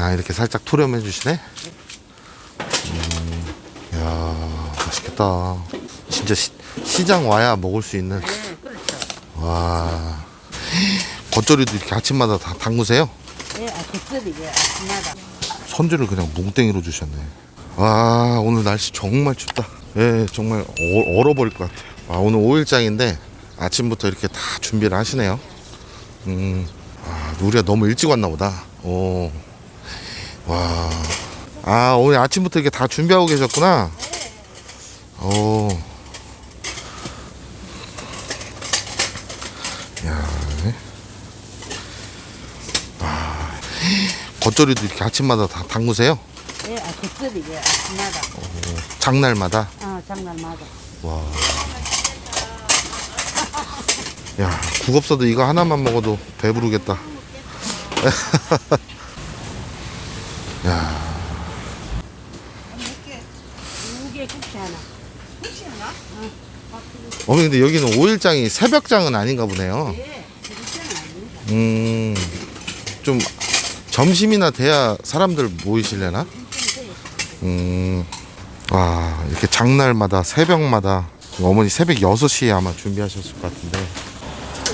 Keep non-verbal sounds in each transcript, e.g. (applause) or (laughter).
아 이렇게 살짝 투렴해 주시네. 음, 야 맛있겠다. 진짜 시, 시장 와야 먹을 수 있는. 네, 그렇죠. 와 겉절이도 이렇게 아침마다 다 담그세요? 예, 아, 겉절이게 아침마다. 선지를 그냥 뭉땡이로 주셨네. 와 오늘 날씨 정말 춥다. 예 정말 어, 얼어버릴 것 같아요. 아 오늘 5일장인데 아침부터 이렇게 다 준비를 하시네요. 음, 아, 우리가 너무 일찍 왔나 보다. 오, 와, 아 오늘 아침부터 이렇게 다 준비하고 계셨구나. 오, 야, 네. 아, 겉절이도 이렇게 아침마다 다 담그세요? 예, 아, 겉절이게 아침마다. 장날마다? 어, 장날마다. 와. 야, 국업사도 이거 하나만 먹어도 배부르겠다. (laughs) 야, 국시 하나. 어머니 근데 여기는 5일장이 새벽장은 아닌가 보네요. 예. 음, 좀 점심이나 돼야 사람들 모이실려나? 음, 와, 이렇게 장날마다 새벽마다 어머니 새벽 6시에 아마 준비하셨을 것 같은데.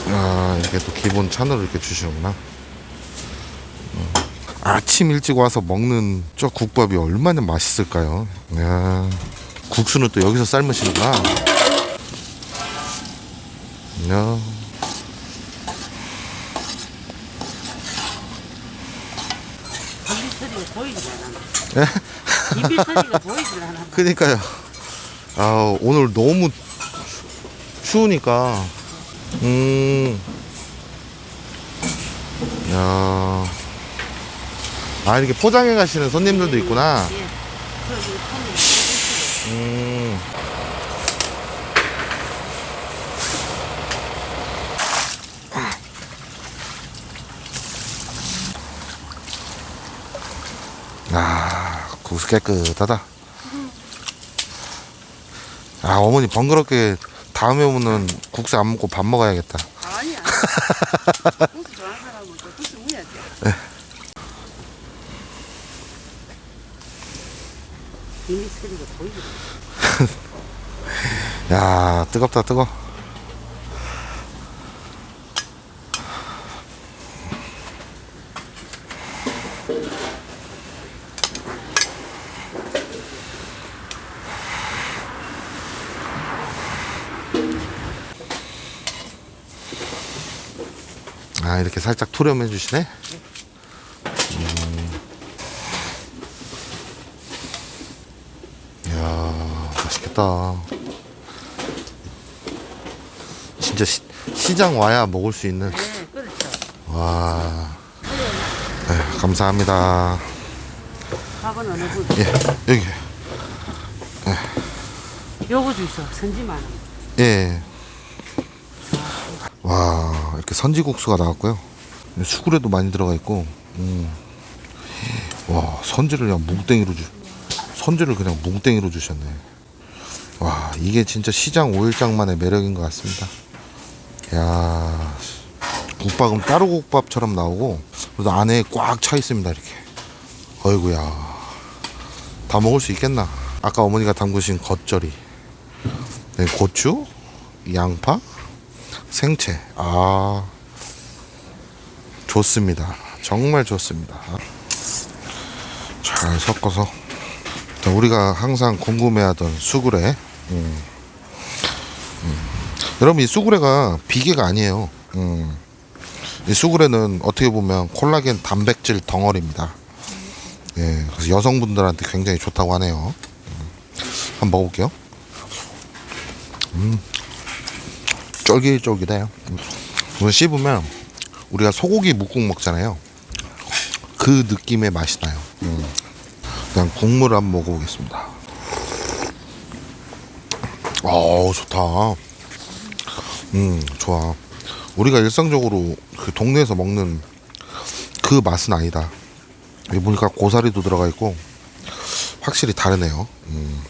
아, 이렇게 또 기본 찬으로 이렇게 주시는구나. 음, 아침 일찍 와서 먹는 저 국밥이 얼마나 맛있을까요? 야, 국수는 또 여기서 삶으시는구나. 야. 않아. 예? 비비소리가 보이질 않아. (laughs) 그니까요. 아, 오늘 너무 추우니까. 음. 야. 아, 이렇게 포장해 가시는 손님들도 있구나. 음. 아, 국수 깨끗하다. 아, 어머니 번거롭게 다음에 오면은 국수 안 먹고 밥 먹어야겠다. 아니야. (laughs) 국수 좋아하는 사람은 또 국수 먹어야지. 비비소리가 보이질 않아. 야, 뜨겁다, 뜨거. 아, 이렇게 살짝 투렴해 주시네. 맛있겠다. 진짜 시, 시장 와야 먹을 수 있는 네, 그렇죠. 와 네, 감사합니다 밥은 어느 분? 예 여기 요거 주소. 선지만. 예. 와 이렇게 선지국수가 나왔고요 수구레도 많이 들어가 있고 음. 와 선지를 그냥 뭉땡이로 주 선지를 그냥 뭉땡이로 주셨네 와 이게 진짜 시장 5일장만의 매력인 것 같습니다. 야 국밥은 따로 국밥처럼 나오고 그래도 안에 꽉 차 있습니다 이렇게. 어이구야. 다 먹을 수 있겠나? 아까 어머니가 담그신 겉절이. 네, 고추 양파 생채. 아 좋습니다. 정말 좋습니다. 잘 섞어서. 자, 우리가 항상 궁금해하던 수구레 음. 음. 여러분 이 수구레가 비계가 아니에요 음. 이 수구레는 어떻게 보면 콜라겐 단백질 덩어리입니다 예, 그래서 여성분들한테 굉장히 좋다고 하네요 음. 한번 먹어볼게요 쫄깃쫄깃해요. 이거 씹으면 우리가 소고기 묵국 먹잖아요. 그 느낌의 맛이 나요. 음. 그냥 국물 한번 먹어보겠습니다. 어 좋다. 음 좋아. 우리가 일상적으로 그 동네에서 먹는 그 맛은 아니다. 여기 보니까 고사리도 들어가 있고 확실히 다르네요. 음.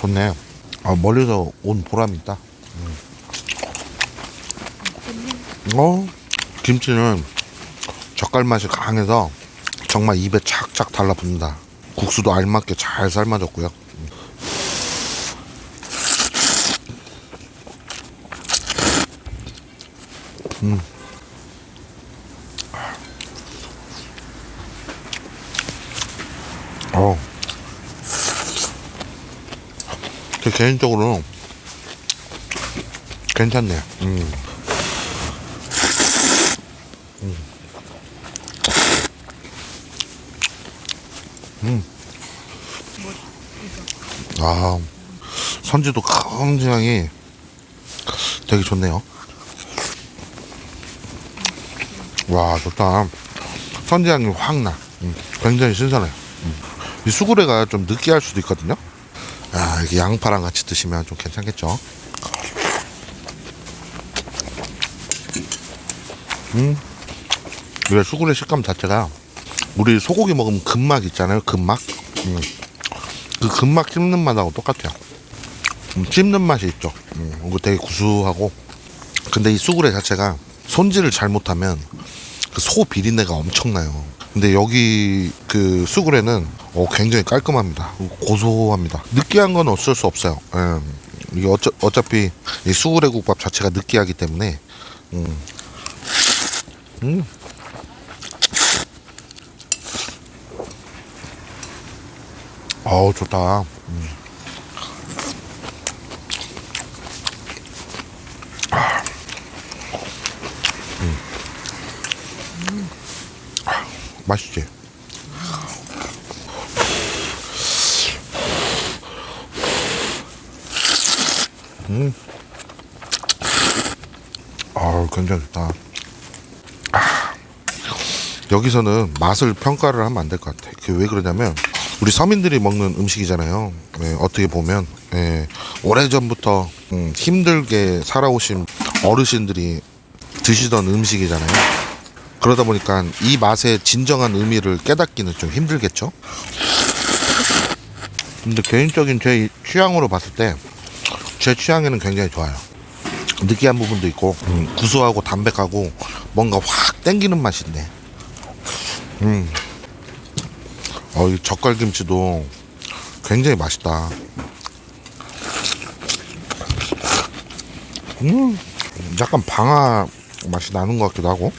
좋네. 아 아, 멀리서 온 보람이 있다. 음. 어, 김치는 젓갈 맛이 강해서 정말 입에 착착 달라붙는다. 국수도 알맞게 잘 삶아졌고요. 어. 제 개인적으로는 괜찮네요. 음. 음. 아, 선지도 굉장히 되게 좋네요. 와, 좋다. 선지향이 확 나. 음, 굉장히 신선해요. 음. 이 수구레가 좀 느끼할 수도 있거든요. 아, 이게 양파랑 같이 드시면 좀 괜찮겠죠. 음, 이게 수구레 식감 자체가 우리 소고기 먹으면 근막 있잖아요. 근막. 음. 그 근막 씹는 맛하고 똑같아요. 음, 씹는 맛이 있죠. 음, 되게 구수하고. 근데 이 수구레 자체가 손질을 잘못하면 그 소 비린내가 엄청나요. 근데 여기 그 수구레는 어, 굉장히 깔끔합니다. 고소합니다. 느끼한 건 어쩔 수 없어요. 예. 이게 어차, 어차피 이 수구레 국밥 자체가 느끼하기 때문에 음. 음. 어우 좋다. 음. 아. 음. 아, 맛있지? 음. 아우 굉장히 좋다. 아. 여기서는 맛을 평가를 하면 안 될 것 같아. 그게 왜 그러냐면 우리 서민들이 먹는 음식이잖아요. 예, 어떻게 보면 예, 오래전부터 음, 힘들게 살아오신 어르신들이 드시던 음식이잖아요. 그러다 보니까 이 맛의 진정한 의미를 깨닫기는 좀 힘들겠죠. 근데 개인적인 제 취향으로 봤을 때 제 취향에는 굉장히 좋아요. 느끼한 부분도 있고 음, 구수하고 담백하고 뭔가 확 땡기는 맛인데 음. 어, 이 젓갈김치도 굉장히 맛있다. 음, 약간 방아 맛이 나는 것 같기도 하고.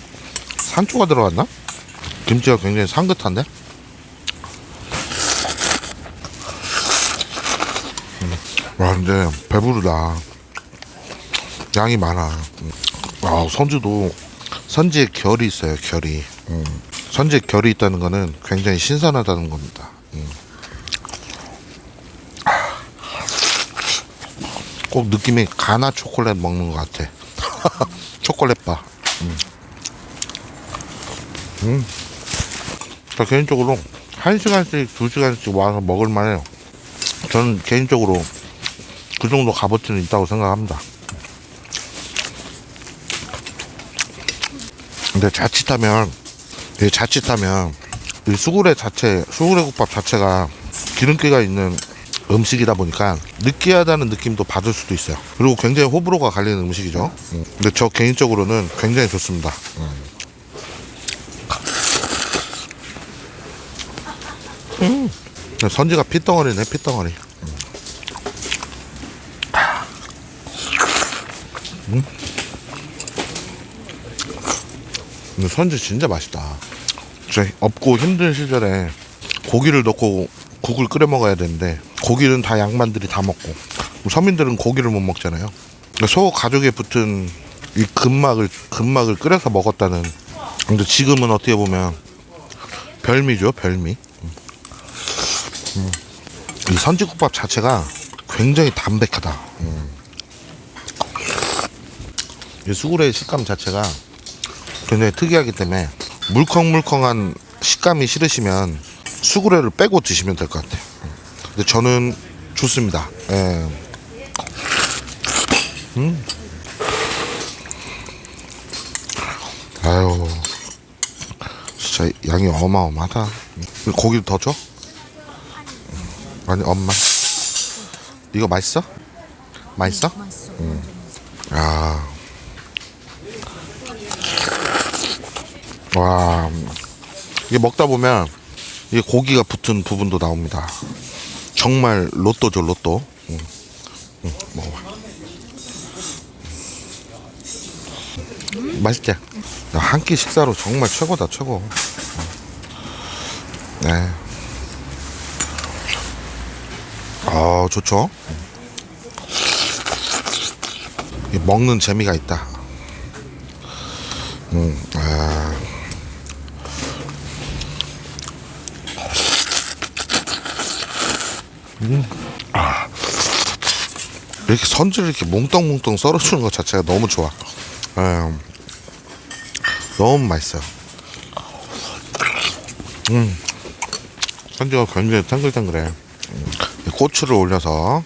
산초가 들어갔나? 김치가 굉장히 상긋한데? 음, 와, 근데 배부르다. 양이 많아. 음. 아, 선주도 선지에 결이 있어요, 결이. 음. 선지에 결이 있다는 거는 굉장히 신선하다는 겁니다. 음. 꼭 느낌이 가나 초콜릿 먹는 것 같아. (laughs) 초콜릿바. 음. 음. 저 개인적으로 한 시간씩, 두 시간씩 와서 먹을 만해요. 저는 개인적으로 그 정도 값어치는 있다고 생각합니다. 근데 자칫하면 이 자칫하면 이 수구레 자체 수구레 국밥 자체가 기름기가 있는 음식이다 보니까 느끼하다는 느낌도 받을 수도 있어요. 그리고 굉장히 호불호가 갈리는 음식이죠. 음. 근데 저 개인적으로는 굉장히 좋습니다. 음. 음. 선지가 피덩어리네 피덩어리. 음. 근데 선지 진짜 맛있다. 진짜 없고 힘든 시절에 고기를 넣고 국을 끓여 먹어야 되는데 고기는 다 양반들이 다 먹고 서민들은 고기를 못 먹잖아요. 그러니까 소 가족에 붙은 이 근막을 근막을 끓여서 먹었다는. 근데 지금은 어떻게 보면 별미죠 별미. 음. 음. 이 선지국밥 자체가 굉장히 담백하다. 음. 이 수구레의 식감 자체가 굉장히 특이하기 때문에 물컹물컹한 식감이 싫으시면 수구레를 빼고 드시면 될 것 같아요. 근데 저는 좋습니다. 예. 음. 아유, 진짜 양이 어마어마하다. 고기를 더 줘? 아니 엄마, 이거 맛있어? 맛있어? 맛있어. 아. 와. 이게 먹다 보면 이게 고기가 붙은 부분도 나옵니다. 정말 로또죠, 로또. 응. 응, 먹어봐. 맛있지? 한 끼 식사로 정말 최고다, 최고. 네. 아, 좋죠? 이 먹는 재미가 있다. 음, 아. 음, 아. 이렇게 선지를 이렇게 몽땅몽땅 썰어주는 것 자체가 너무 좋아. 음, 너무 맛있어요. 음, 선지가 굉장히 탱글탱글해. 음, 이 고추를 올려서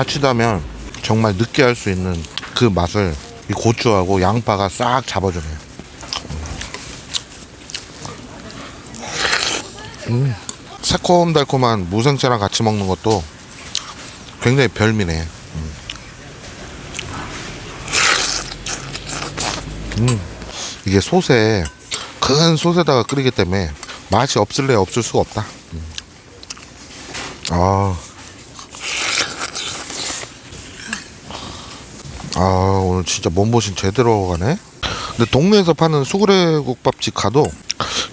자취다면 정말 느끼할 수 있는 그 맛을 이 고추하고 양파가 싹 잡아주네요. 음, 새콤달콤한 무생채랑 같이 먹는 것도 굉장히 별미네. 음. 음, 이게 솥에 큰 솥에다가 끓이기 때문에 맛이 없을래 없을 수가 없다. 음. 아. 아 오늘 진짜 몸보신 제대로 가네 근데 동네에서 파는 수구레국밥집 가도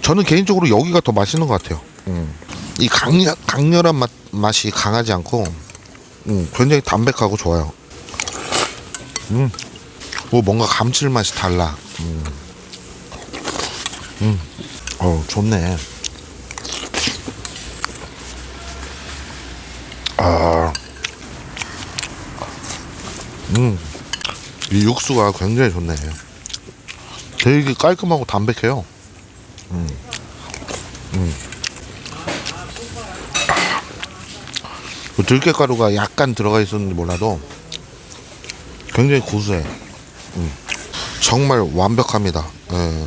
저는 개인적으로 여기가 더 맛있는 것 같아요 음. 이 강렬, 강렬한 맛, 맛이 강하지 않고 음, 굉장히 담백하고 좋아요 음. 뭐 뭔가 감칠맛이 달라 음. 음. 어 좋네 아 음. 이 육수가 굉장히 좋네. 되게 깔끔하고 담백해요. 음. 음. 들깨가루가 약간 들어가 있었는지 몰라도 굉장히 고소해. 음. 정말 완벽합니다. 예.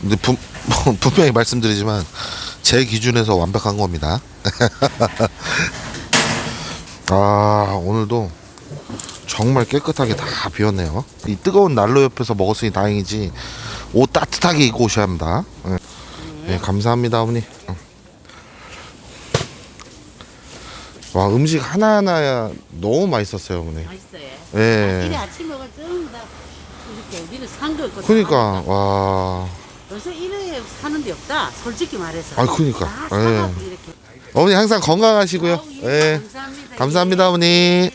근데 분, (laughs) 분명히 말씀드리지만 제 기준에서 완벽한 겁니다. (laughs) 아 오늘도 정말 깨끗하게 다 비웠네요. 이 뜨거운 난로 옆에서 먹었으니 다행이지. 옷 따뜻하게 입고 오셔야 합니다. 예, 예, 감사합니다, 어머니. 어. 와 음식 하나하나 너무 맛있었어요, 어머니. 맛있어요. 예. 이래 아침 먹을 전부 다 이렇게 우리는 산거 있고 그러니까 와 요새 이래 사는 데 없다. 솔직히 말해서. 아, 그러니까. 다 예. 사갖고 이렇게. 어머니 항상 건강하시고요. 아우, 예, 예. 감사합니다. 감사합니다, 예. 어머니. 예.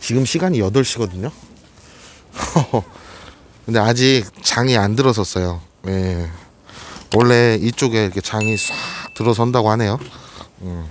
지금 시간이 8시거든요. (laughs) 근데 아직 장이 안 들어섰어요. 예. 원래 이쪽에 이렇게 장이 싹 들어선다고 하네요. 음.